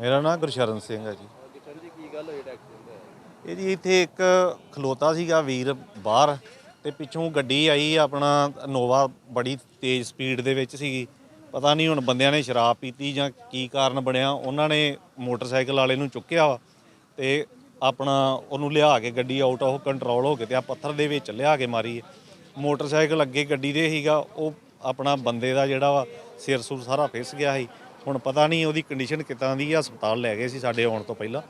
ਮੇਰਾ ਨਾਮ ਗੁਰਸ਼ਰਨ ਸਿੰਘ ਹੈ ਜੀ। ਕਿਸ਼ਨ ਜੀ ਕੀ ਗੱਲ ਹੋਈ ਐਕਸੀਡੈਂਟ ਹੋਇਆ ਇਹ ਜੀ ਇੱਥੇ ਇੱਕ ਖਲੋਤਾ ਸੀਗਾ ਵੀਰ ਬਾਹਰ ਤੇ ਪਿੱਛੋਂ ਗੱਡੀ ਆਈ, ਆਪਣਾ ਨੋਵਾ ਬੜੀ ਤੇਜ਼ ਸਪੀਡ ਦੇ ਵਿੱਚ ਸੀਗੀ। ਪਤਾ ਨਹੀਂ ਹੁਣ ਬੰਦਿਆਂ ਨੇ ਸ਼ਰਾਬ ਪੀਤੀ ਜਾਂ ਕੀ ਕਾਰਨ ਬਣਿਆ, ਉਹਨਾਂ ਨੇ ਮੋਟਰਸਾਈਕਲ ਵਾਲੇ ਨੂੰ ਚੁੱਕਿਆ ਵਾ ਤੇ ਆਪਣਾ ਉਹਨੂੰ ਲਿਆ ਕੇ ਗੱਡੀ ਆਊਟ ਆਫ ਕੰਟਰੋਲ ਹੋ ਕੇ ਤੇ ਆ ਪੱਥਰ ਦੇ ਵਿੱਚ ਲਿਆ ਕੇ ਮਾਰੀ। ਮੋਟਰਸਾਈਕਲ ਅੱਗੇ ਗੱਡੀ ਦੇ ਸੀਗਾ, ਉਹ ਆਪਣਾ ਬੰਦੇ ਦਾ ਜਿਹੜਾ ਵਾ ਸਿਰ ਸੁਰ ਸਾਰਾ ਫਿਸ ਗਿਆ ਸੀ। ਹੁਣ ਪਤਾ ਨਹੀਂ ਉਹਦੀ ਕੰਡੀਸ਼ਨ ਕਿੱਦਾਂ ਦੀ ਆ ਹਸਪਤਾਲ ਲੈ ਗਏ ਸੀ ਸਾਡੇ ਆਉਣ ਤੋਂ ਪਹਿਲਾਂ।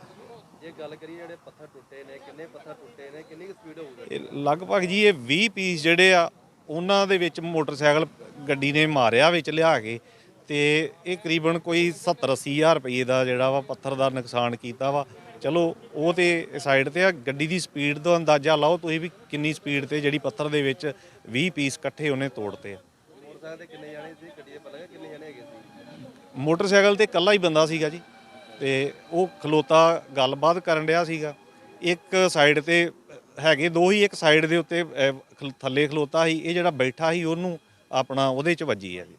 ਜੇ ਗੱਲ ਕਰੀਏ ਜਿਹੜੇ ਪੱਥਰ ਟੁੱਟੇ ਨੇ ਕਿੰਨੇ ਪੱਥਰ ਟੁੱਟੇ ਨੇ ਕਿੰਨੀ ਸਪੀਡ ਹੋਊਗੀ? ਇਹ ਲਗਭਗ ਜੀ ਇਹ 20 ਪੀਸ ਜਿਹੜੇ ਆ ਉਹਨਾਂ ਦੇ ਵਿੱਚ ਮੋਟਰਸਾਈਕਲ ਗੱਡੀ ਨੇ ਮਾਰਿਆ ਵਿੱਚ ਲਿਆ ਕੇ ਤੇ ਇਹ ਕਰੀਬਨ ਕੋਈ 70 80 ਹਜ਼ਾਰ ਰੁਪਏ ਦਾ ਜਿਹੜਾ ਵਾ ਪੱਥਰ ਦਾ ਨੁਕਸਾਨ ਕੀਤਾ ਵਾ। ਚਲੋ ਉਹ ਤੇ ਸਾਈਡ ਤੇ ਆ ਗੱਡੀ ਦੀ ਸਪੀਡ ਦਾ ਅੰਦਾਜ਼ਾ ਲਾਓ ਤੁਸੀਂ ਵੀ ਕਿੰਨੀ ਸਪੀਡ ਤੇ ਜਿਹੜੀ ਪੱਥਰ ਦੇ ਵਿੱਚ 20 ਪੀਸ ਇਕੱਠੇ ਉਹਨੇ ਤੋੜਤੇ ਆ। ਮੋਟਰਸਾਈਕਲ ਤੇ ਕਿੰਨੇ ਜਾਣੇ ਸੀ? ਗੱਡੀ ਦੇ ਪਤਾ ਕਿੰਨੇ ਜਾਣੇ ਹੈਗੇ ਸੀ? ਮੋਟਰਸਾਈਕਲ ਤੇ ਇਕੱਲਾ ਹੀ ਬੰਦਾ ਸੀਗਾ ਜੀ ਤੇ ਉਹ ਖਲੋਤਾ ਗੱਲਬਾਤ ਕਰਨ ਡਿਆ ਸੀਗਾ। ਇੱਕ ਸਾਈਡ ਤੇ ਹੈਗੇ ਦੋ ਹੀ ਇੱਕ ਸਾਈਡ ਦੇ ਉੱਤੇ ਅਹ, ਥੱਲੇ ਖਲੋਤਾ ਸੀ ਇਹ ਜਿਹੜਾ ਬੈਠਾ ਸੀ ਉਹਨੂੰ ਆਪਣਾ ਉਹਦੇ ਚ ਵੱਜੀ ਆ ਜੀ।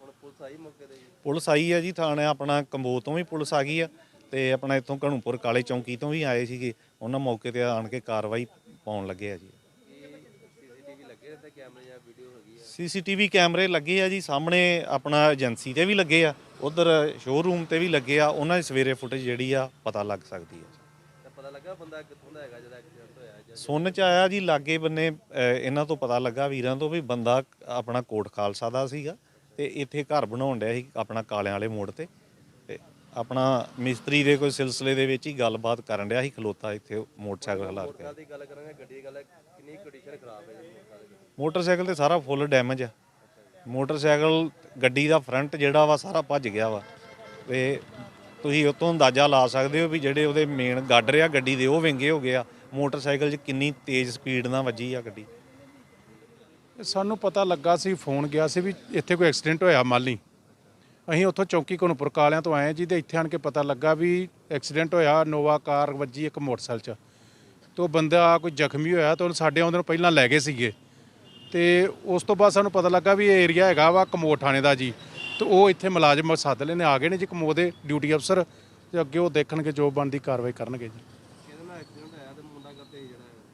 ਹੁਣ ਪੁਲਿਸ ਆਈ ਮੌਕੇ ਤੇ ਜੀ? ਪੁਲਿਸ ਆਈ ਆ ਜੀ ਥਾਣੇ ਆਪਣਾ ਕੰਬੋ ਤੋਂ ਵੀ ਪੁਲਿਸ ਆ ਗਈ ਆ ਤੇ ਆਪਣਾ ਇੱਥੋਂ ਘਣੂਪੁਰ ਕਾਲੇ ਚੌਂਕੀ ਤੋਂ ਵੀ ਆਏ ਸੀਗੇ। ਉਹਨਾਂ ਮੌਕੇ ਤੇ ਆਣ ਕੇ ਕਾਰਵਾਈ ਪਾਉਣ ਲੱਗੇ ਆ ਜੀ। ਸੀਸੀਟੀਵੀ ਤੇ ਕੈਮਰੇ ਜਾਂ ਵੀਡੀਓ ਹੈਗੀ ਹੈ ਸੀਸੀਟੀਵੀ ਕੈਮਰੇ ਲੱਗੇ ਆ ਜੀ ਸਾਹਮਣੇ ਆਪਣਾ ਏਜੰਸੀ ਤੇ ਵੀ ਲੱਗੇ ਆ ਉਧਰ ਸ਼ੋਰੂਮ ਤੇ ਵੀ ਲੱਗੇ ਆ ਉਹਨਾਂ ਦੀ ਸਵੇਰੇ ਫੁਟੇਜ ਜਿਹੜੀ ਆ ਪਤਾ ਲੱਗ ਸਕਦੀ ਆ। ਤਾਂ ਪਤਾ ਲੱਗਾ ਬੰਦਾ ਕਿੱਥੋਂ ਦਾ ਹੈਗਾ ਜਿਹੜਾ ਐਕਸੀਡੈਂਟ ਹੋਇਆ ਜਾਂ ਸੁਣ ਚ ਆਇਆ ਜੀ ਲਾਗੇ ਬੰਨੇ ਇਹਨਾਂ ਤੋਂ ਪਤਾ ਲੱਗਾ ਵੀਰਾਂ ਤੋਂ ਵੀ ਬੰਦਾ ਆਪਣਾ ਕੋਟ ਖਾਲਸਾ ਦਾ ਸੀਗਾ ਤੇ ਇੱਥੇ ਘਰ ਬਣਾਉਣ ਡਿਆ ਸੀ ਆਪਣਾ ਕਾਲਿਆਂ ਵਾਲੇ ਮੋੜ ਤੇ ਤੇ ਆਪਣਾ ਮਿਸਤਰੀ ਦੇ ਕੋਈ ਸਿਲਸਿਲੇ ਦੇ ਵਿੱਚ ਹੀ ਗੱਲਬਾਤ ਕਰਨ ਡਿਆ ਸੀ ਖਲੋਤਾ ਇੱਥੇ ਮੋਟਰਸਾਈਕਲ ਖਲਾਰ ਕੇ। ਮੋਟਰਸਾਈਕਲ ਦੀ ਗੱਲ ਕਰਾਂਗੇ ਗੱਡੀ ਦੀ ਗੱਲ ਹੈ, ਕਿੰਨੀ ਕੰਡੀਸ਼ਨ ਖਰਾਬ ਹੈ ਜੀ ਮੋਟਰਸਾਈਕਲ ਦੀ? ਮੋਟਰਸਾਈਕਲ ਤੇ ਸਾਰਾ ਫੁੱਲ ਡੈਮੇਜ ਆ। ਮੋਟਰਸਾਈਕਲ ਗੱਡੀ ਦਾ ਫਰੰਟ ਜਿਹੜਾ ਵਾ ਸਾਰਾ ਭੱਜ ਗਿਆ ਵਾ। ਤੇ ਤੁਸੀਂ ਉਹ ਤੋਂ ਅੰਦਾਜ਼ਾ ਲਾ ਸਕਦੇ ਹੋ ਵੀ ਜਿਹੜੇ ਉਹਦੇ ਮੇਨ ਗਾਡਰ ਆ ਗੱਡੀ ਦੇ ਉਹ ਵਿੰਗੇ ਹੋ ਗਏ ਆ। ਮੋਟਰਸਾਈਕਲ 'ਚ ਕਿੰਨੀ ਤੇਜ਼ ਸਪੀਡ ਨਾਲ ਵੱਜੀ ਆ ਗੱਡੀ? ਸਾਨੂੰ ਪਤਾ ਲੱਗਾ ਸੀ ਫੋਨ ਗਿਆ ਸੀ ਵੀ ਇੱਥੇ ਕੋਈ ਐਕਸੀਡੈਂਟ ਹੋਇਆ ਮਾਲੀ। ਅਸੀਂ ਉੱਥੋਂ ਚੌਂਕੀ ਕੋਨਪੁਰ ਕਾਲਿਆਂ ਤੋਂ ਆਏ ਜੀ ਤੇ ਇੱਥੇ ਆਣ ਕੇ ਪਤਾ ਲੱਗਾ ਵੀ ਐਕਸੀਡੈਂਟ ਹੋਇਆ ਨੋਵਾ ਕਾਰ ਵੱਜੀ ਇੱਕ ਮੋਟਰਸਾਈਕਲ 'ਚ। ਤੇ ਉਹ ਬੰਦਾ ਕੋਈ ਜ਼ਖਮੀ ਹੋਇਆ ਤੇ ਉਹਨੂੰ ਸਾਡੇ ਆਉਂਦੇ ਨੂੰ ਪਹਿਲਾਂ ਲੈ ਗਏ ਸੀਗੇ। ਤੇ ਉਸ ਤੋਂ ਬਾਅਦ ਸਾਨੂੰ ਪਤਾ ਲੱਗਾ ਵੀ ਇਹ ਏਰੀਆ ਹੈਗਾ ਵਾ ਕਮੋੜ ਥਾਣੇ ਦਾ ਜੀ। ਤੇ ਉਹ ਇੱਥੇ ਮੁਲਾਜ਼ਮ ਸੱਦ ਲੈਣੇ ਆ ਗਏ ਨੇ ਜੀ ਕਮੋੜ ਦੇ ਡਿਊਟੀ ਅਫਸਰ ਤੇ ਅੱਗੇ ਉਹ ਦੇਖਣਗੇ ਜੋ ਬਣਦੀ ਕਾਰਵਾਈ ਕਰਨਗੇ ਜੀ।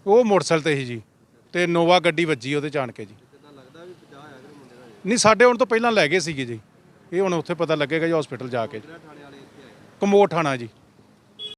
ਉਹ ਮੋਟਰਸਾਈਕਲ ਤੇ ਸੀ ਜੀ ਤੇ ਨੋਵਾ ਗੱਡੀ ਵੱਜੀ ਉਹਦੇ ਜਾਣ ਕੇ ਜੀ। ਕਿਦਾਂ ਲੱਗਦਾ ਵੀ 50 ਆਇਆ ਕਿ ਮੁੰਡੇ ਦਾ ਨਹੀਂ ਸਾਡੇ ਹੁਣ ਤੋਂ ਪਹਿਲਾਂ ਲੈ ਗਏ ਸੀਗੇ ਜੀ। ਇਹ ਹੁਣ ਉੱਥੇ ਪਤਾ ਲੱਗੇਗਾ ਜੀ ਹਸਪੀਟਲ ਜਾ ਕੇ ਜਿਹੜਾ ਕਮੋਟ ਥਾਣਾ ਜੀ।